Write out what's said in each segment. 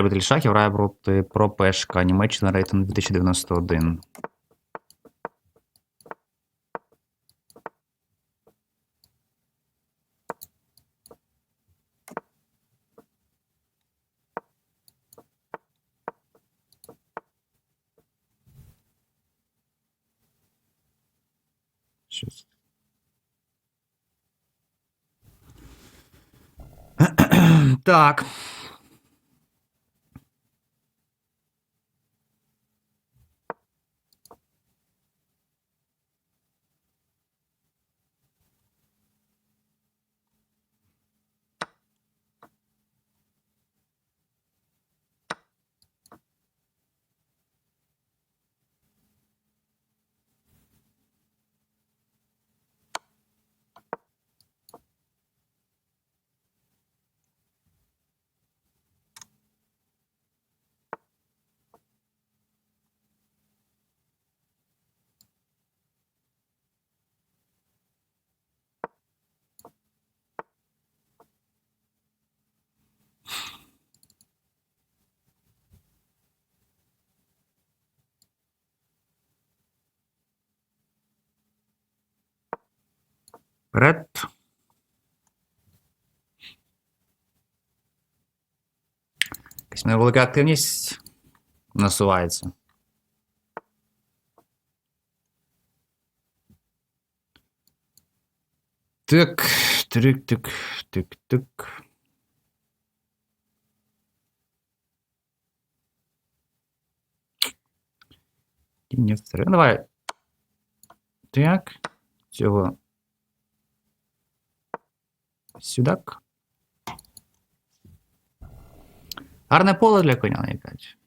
Віталій Шахів грає проти Пропешка. Німеччина рейтинг 2091. Щось. Так. Вперед. Якась невелика активність насувається. Так, тик, тик, тик, тик. Кінь F3. Давай. Так. Цього Сюдак. Гарне поле для коня на 5.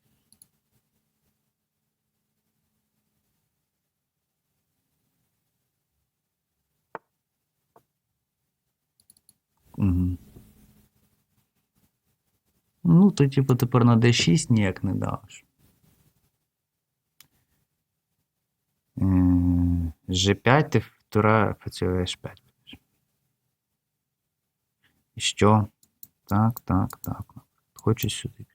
Угу. Ну, то, типу, тепер на D6 ніяк не даш. G5 ти втора працює H5. І що? Так, так, так. Хочу сюди.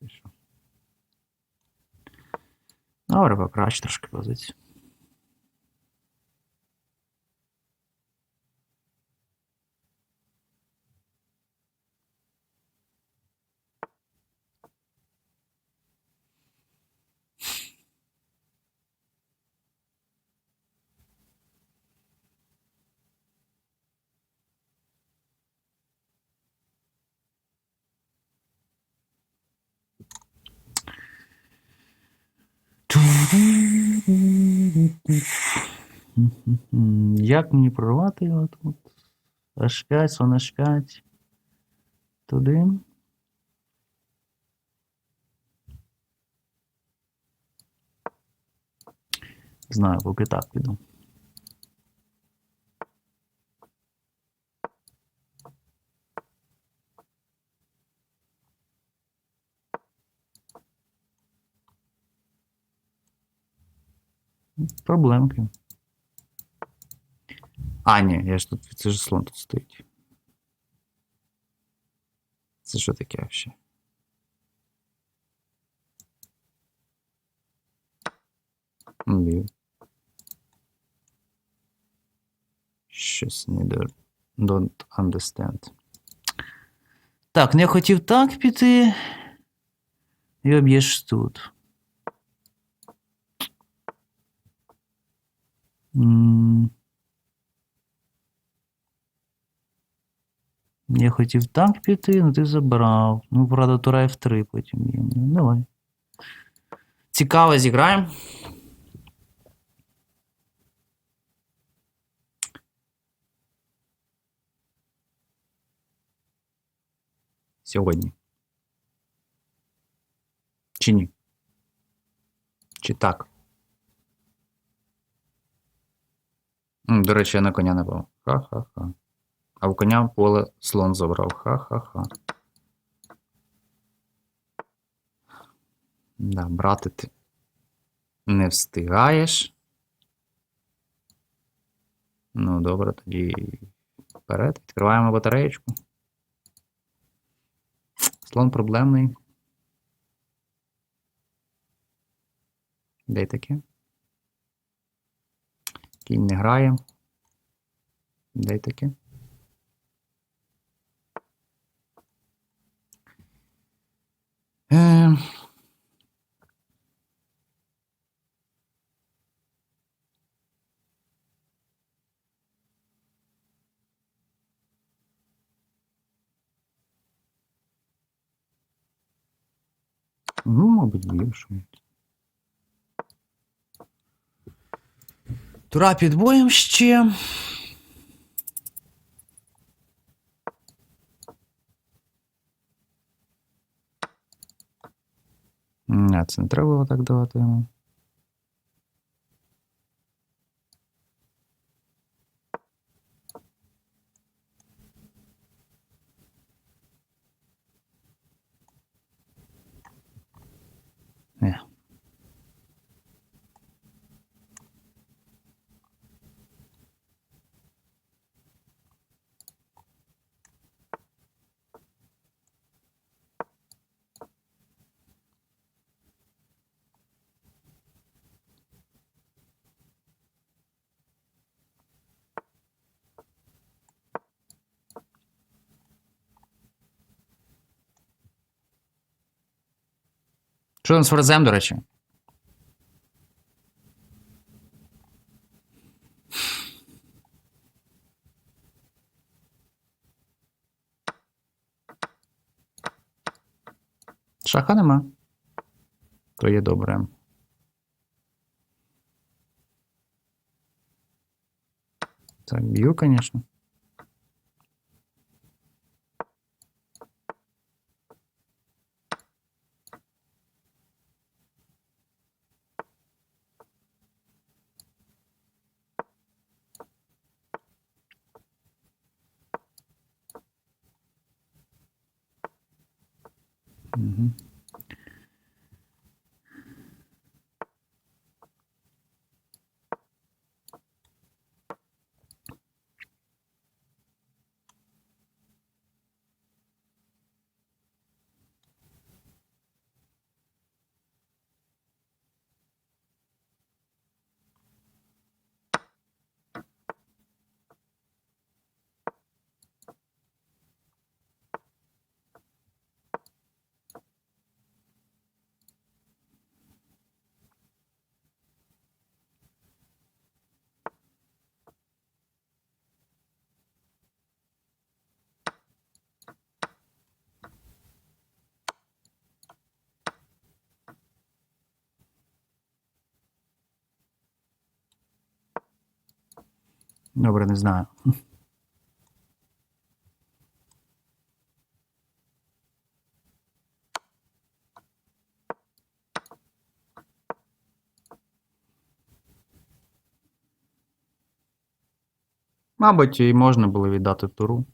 І що? Добре, покраще трошки позицію. Як мені прорвати його тут? H5, сон H5. Туди. Знаю, поки так піду. Проблемки. А, ні, я ж тут, це ж слон тут стоїть. Це що таке вообще? Щось не до... don't understand. Так, ну я хотів так піти. І об'єш тут. Я хотів так піти, але ти забрав. Ну, правда, тура F3 потім. Ну, давай. Цікаво зіграємо. Сьогодні. Чи ні? Чи так? До речі, я на коня напав. Ха-ха-ха. А в коня поле слон забрав. Ха-ха-ха. Да, брати ти. Не встигаєш. Ну, добре, тоді вперед. Відкриваємо батареєчку. Слон проблемний. Де таке? Кінь не грає. Де таке? Е... Ну, мабуть, більше. Тура під боєм ще. Не, це не треба було так давати йому. Не. Що там з ферзем, до речі? Шаха нема. То є добре. Так, б'ю, звісно. Угу. Добре, не знаю. Мабуть, і можна було віддати туру.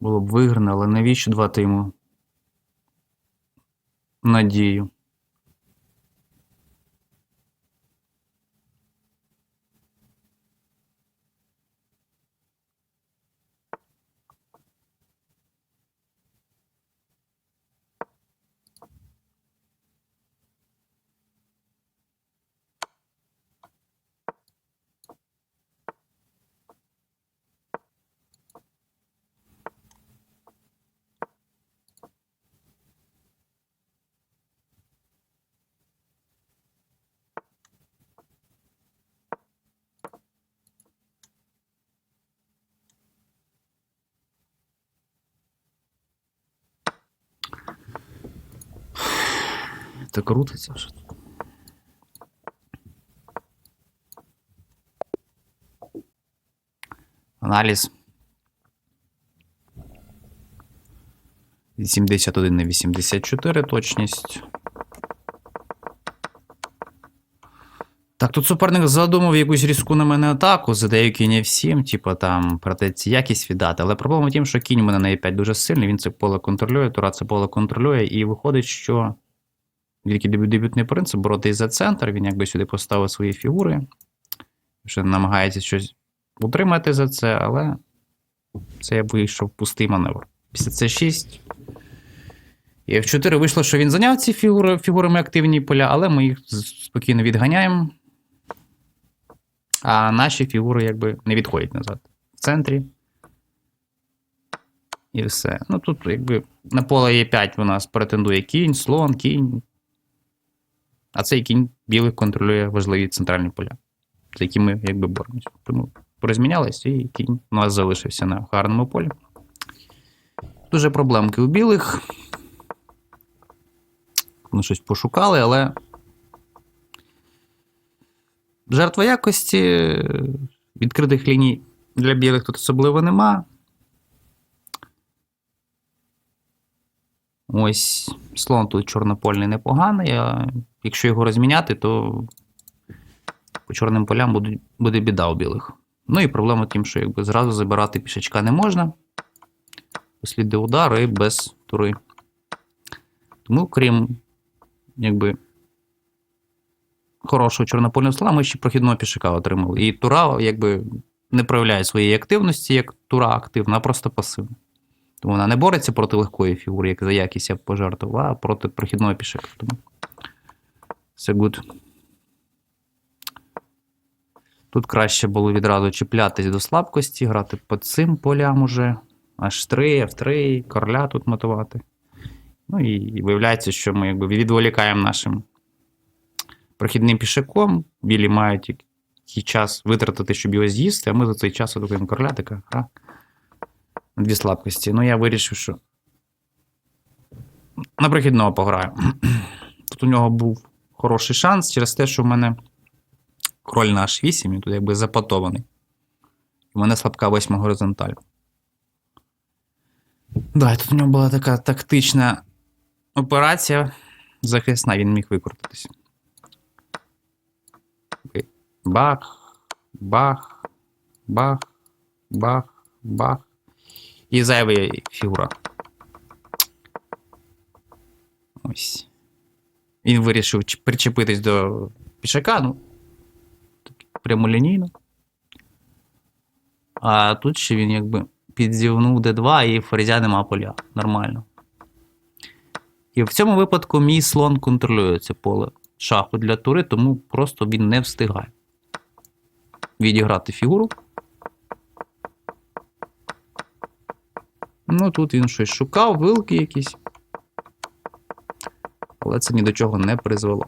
Було б виграно, але навіщо давати йому надію? Це крутиться вже. Аналіз. 81 на 84 точність. Так, тут суперник задумав якусь різку на мене атаку, задаю кінь F7, типу там протеці якість віддати. Але проблема в тім, що кінь у мене на E5 дуже сильний, він це поле контролює, Тура це поле контролює, і виходить, що Тільки дебютний принцип боротись за центр. Він якби сюди поставив свої фігури. Ще намагається щось утримати за це, але це я вийшов пустий маневр. Після це 6. І в 4 вийшло, що він зайняв ці фігури, фігурами активні поля, але ми їх спокійно відганяємо. А наші фігури якби не відходять назад. В центрі. І все. Ну тут, якби на поле Е5 у нас претендує кінь, слон, кінь. А цей кінь білих контролює важливі центральні поля, за які ми якби боремося. Тому порозмінялись, і кінь у нас залишився на гарному полі. Дуже проблемки у білих. Вони щось пошукали, але. Жертва якості відкритих ліній для білих тут особливо нема. Ось слон тут чорнопольний непоганий, а якщо його розміняти, то по чорним полям буде, буде біда у білих. Ну і проблема в тім, що якби зразу забирати пішачка не можна. Посліди удар і без тури. Тому, крім якби, хорошого чорнопольного слона, ми ще прохідного пішака отримали. І тура якби не проявляє своєї активності, як тура активна, а просто пасивна. Тому вона не бореться проти легкої фігури, як за якість я пожертвував, а проти прохідного пішака. Тому все good. Тут краще було відразу чіплятись до слабкості, грати по цим полям уже. H3, F3, короля тут мотивати. Ну і виявляється, що ми якби відволікаємо нашим прохідним пішаком. Білі мають який час витратити, щоб його з'їсти, а ми за цей час атакуємо короля, така гра. Дві слабкості. Ну, я вирішив, що на прохідного пограю. Тут у нього був хороший шанс через те, що в мене король на H8, він тут якби запатований. У мене слабка восьма горизонталь. Да, тут у нього була така тактична операція захисна, він міг викрутитись. Бах, бах, бах, бах, бах. І зайва фігура. Ось. Він вирішив причепитись до пішака, ну. Прямолінійно. А тут ще він якби підзівнув D2 і ферзя нема поля. Нормально. І в цьому випадку мій слон контролює це поле шаху для тури, тому просто він не встигає відіграти фігуру. Ну, тут він щось шукав, вилки якісь. Але це ні до чого не призвело.